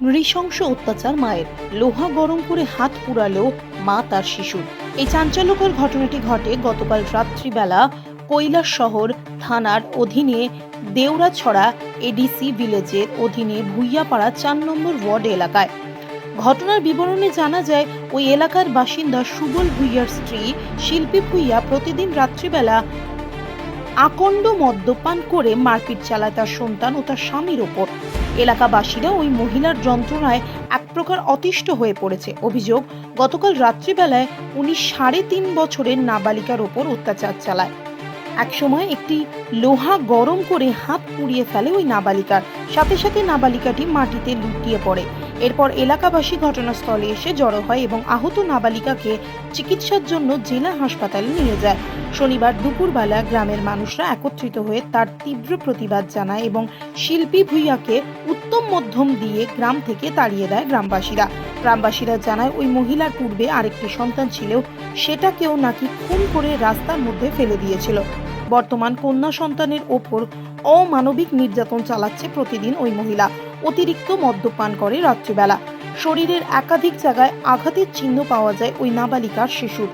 নৃশংস অত্যাচার মায়ের। লোহা গরম করে হাত পুরালো মা তার শিশুর এই চাঞ্চল্যকর ঘটনাটি ঘটে গতকাল রাত্রিবেলা কৈলাস শহর থানার অধীনে দেউরাছড়া এডিসি ভিলেজের অধীনে ভুইয়াপাড়া চার নম্বর ওয়ার্ড এলাকায়। ঘটনার বিবরণে জানা যায়, ওই এলাকার বাসিন্দা সুবল ভুইয়ার স্ত্রী শিল্পী ভুইয়া প্রতিদিন রাত্রিবেলা আকণ্ড মদ্যপান করে মারপিট চালায় তার সন্তান ও তার স্বামীর ওপর। এলাকাবাসীরা ওই মহিলার যন্ত্রণায় এক প্রকার অতিষ্ঠ হয়ে পড়েছে। অভিযোগ, গতকাল রাত্রিবেলায় উনি সাড়ে তিন বছরের নাবালিকার ওপর অত্যাচার চালায়। একসময় একটি লোহা গরম করে হাত পুড়িয়ে ফেলে ওই নাবালিকার। সাথে সাথে নাবালিকাটি মাটিতে লুটিয়ে পড়ে। এরপর এলাকাবাসী ঘটনাস্থলে এসে জড়ো হয় এবং আহত নাবালিকাকে চিকিৎসার জন্য জেলা হাসপাতালে নিয়ে যায়। শনিবার দুপুরবেলা গ্রামের মানুষরা একত্রিত হয়ে তার তীব্র প্রতিবাদ জানায় এবং শিল্পী ভুইয়াকে উত্তম মধ্যম দিয়ে গ্রাম থেকে তাড়িয়ে দেয় গ্রামবাসীরা। গ্রামবাসীরা জানায়, ওই মহিলার পূর্বে আরেকটি সন্তান ছিল। সেটাকেও নাকি খুন করে রাস্তার মধ্যে ফেলে দিয়েছিল। বর্তমান কন্যা সন্তানের ওপর অমানবিক নির্যাতন চালাচ্ছে প্রতিদিন ওই মহিলা। অতিরিক্ত মদ্যপান করে রাত্রিবেলা। শরীরের একাধিক জায়গায় আঘাতের চিহ্ন পাওয়া যায় ওই নাবালিকার শিশুর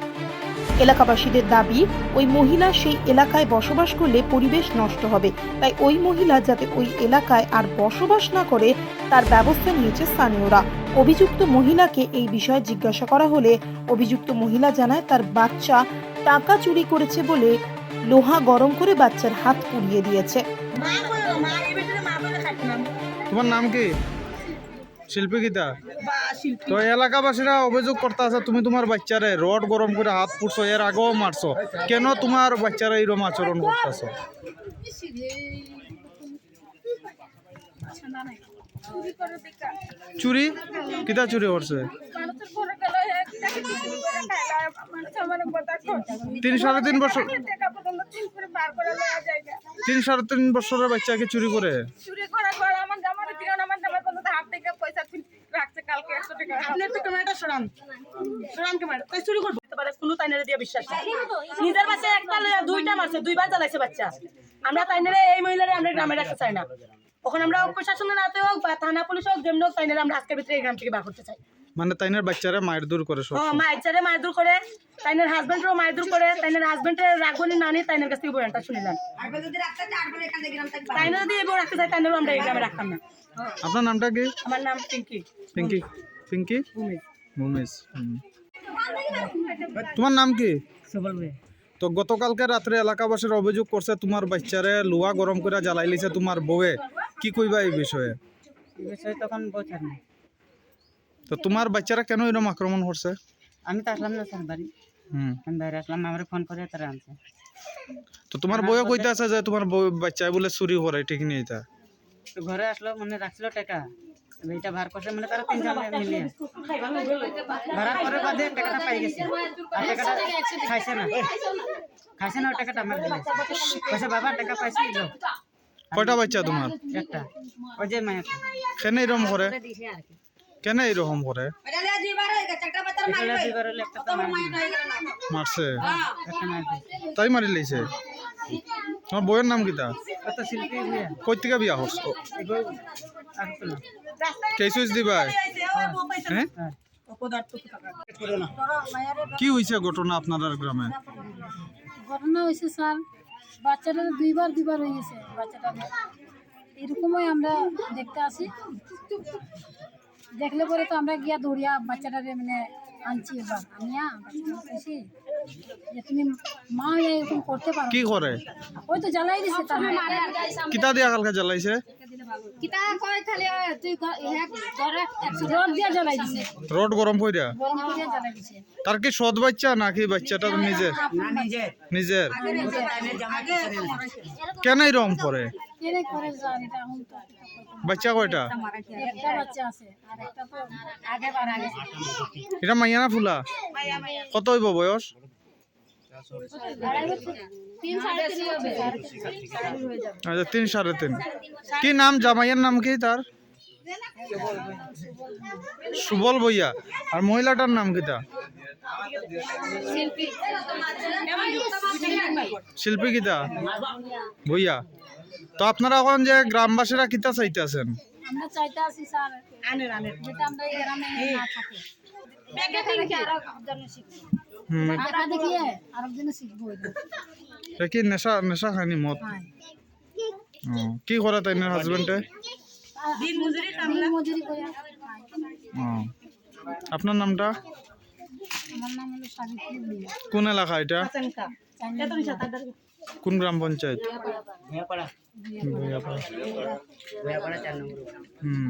এলাকাবাসীদের দাবি, ওই মহিলা সেই এলাকায় বসবাস করলে পরিবেশ নষ্ট হবে। তাই ওই মহিলা যাতে ওই এলাকায় আর বসবাস না করে, তার ব্যবস্থা নিয়েছে স্থানীয়রা। অভিযুক্ত মহিলাকে এই বিষয়ে জিজ্ঞাসা করা হলে অভিযুক্ত মহিলা জানায়, তার বাচ্চা টাকা চুরি করেছে বলে লোহা গরম করে বাচ্চার হাত পুড়িয়ে দিয়েছে। মা বলো মা এই ভিতরে মা বলে খাইছিলাম তোমার নাম কি? শিল্পী। গীতা তো এলাকাবাসীরা অভিযোগ করতে আছে তুমি তোমার বাচ্চারে রড গরম করে হাত পুড়ছো এর আগেও মারছো। কেন তোমার বাচ্চারা এইরকম আচরণ করতেছো? চুরি? কিতা চুরি করছে? তিন সাড়ে তিন বছর করে করে। তিন সাড়ে তিন বছরের বাচ্চাকে চুরি করে? চুরি করার পর আমার জামার আমার জামার পর্যন্ত হাত থেকে পয়সা চুরি রাখছে কালকে একশো টাকা। আপনি একটু ক্যামেরাটা সরান। সরান ক্যামেরা। তাই চুরি করব? পারে কোনো তাইনারে দিয়ে বিশ্বাস নিজের বাচ্চা একটা লইয়া দুইটা মারছে দুইবার জ্বালাইছে বাচ্চা। আমরা তাইনারে এই মহিলারে আমরা গ্রামে রাখতে চাই না। ওখানে আমরা প্রশাসনের হাতে হোক বা থানা পুলিশ হোক যেমন হোক তাইনারে আমরা আজকের ভিতরে এই গ্রাম থেকে বার করতে চাই। মানে তাইনের বাচ্চারা মায়ের দূর করে সব ও মায়ের চারে মায়ের দূর করে তাইনের হাজবেন্ডও মায়ের দূর করে তাইনের হাজবেন্ডের রাখবনি নানি তাইনের কাছ থেকে বয়ানটা শুনিলাম তাইনের যদি এই বউ রাখতে চাই তাইনেরও আমরা এই গ্রামে রাখতাম না। আপনার নামটা কি? আমার নাম পিঙ্কি। পিঙ্কি। পিঙ্কি? ভূমি মুমিস তোমার নাম কি? তো গতকালকে রাত্রে এলাকাবাসীর অভিযোগ করছে তোমার বাচ্চারে লোহা গরম করে জ্বালাই লিছে তোমার বউয়ে। কি কইবা এই বিষয়ে? বিষয় তখন বোঝার নেই তো তোমার বাচ্চারা কেন এরকম আক্রমণ করছে আমি তো আসলাম না স্যার বাড়ি হুম আমি বাইরে আসলাম আমার ফোন করে তারা আনছে তো তোমার বউয়ে কইতে আছে যে তোমার বউ বাচ্চায় বলে চুরি করে ঠিক নেই তা তো ঘরে আসলো মানে রাখছিল টাকা এবার এটা ভার করছে মানে তারা তিন সালে মিলিয়ে ভাড়ার পরে বাদে টাকাটা পাই গেছে আর টাকাটা খাইছে না খাইছে না ওই টাকাটা আমার দিলে কইছে বাবা টাকা পাইছি দাও কয়টা বাচ্চা তোমার একটা ওই যে মায়াটা কেন এরকম করে কেন এরকম করে। মারছে? দিল। তাই মারি লাইছে? তোমার বউয়ের নাম কিতা বিয়া কই থেকে বিয়া আগতুলা কেসুস দিবাই হ্যাঁ হ্যাঁ? কি হয়েছে ঘটনা আপনার গ্রামে? ঘটনা হয়েছে স্যার বাচ্চাটা দুইবার দুইবার হয়ে গেছে বাচ্চাটা এরকমই আমরা দেখতে আসি। দেখলে পরে তো আমরা গিয়া দৌড়িয়া বাচ্চাটারে মানে আনছি এবার আনিয়া বাচ্চাটা কইছি যে তুমি মা হয়ে এরকম করতে পারো কি করে ওই তো জ্বালাই দিছে তার কিতা দিয়া কালকে জ্বালাইছে কিতা কয় তাহলে তুই রড দিয়া জ্বালাই দিছে। রড গরম কইরা? গরম করিয়া জ্বালাই দিছে। তার কি সৎ বাচ্চা নাকি বাচ্চাটা নিজের? নিজের। কেন এরকম করে? এখন তো বাচ্চা। কয়টা? এটা মাইয়া না ফুলা? কত হইব বয়স? আচ্ছা তিন সাড়ে তিন। কি নাম জামাইয়ের নাম কি তার? সুবল বইয়া আর মহিলাটার নাম কি তা শিল্পী কিতা বইয়া তো আপনারা এখন যে গ্রামবাসীরা কিতা চাইতেছেন? আমরা না দেখা দেখিয়ে আরেকজনে শিখব এটা কি নেশা নেশা খায়নি মদ? কি করে তাই হাজবেন্ডে দিন মজুরি দিন মজুরি করে। আপনার নামটা? আমার নাম হলো সাবিত্রী কোন এলাকা এটা? কোন গ্রাম পঞ্চায়েত? হুম।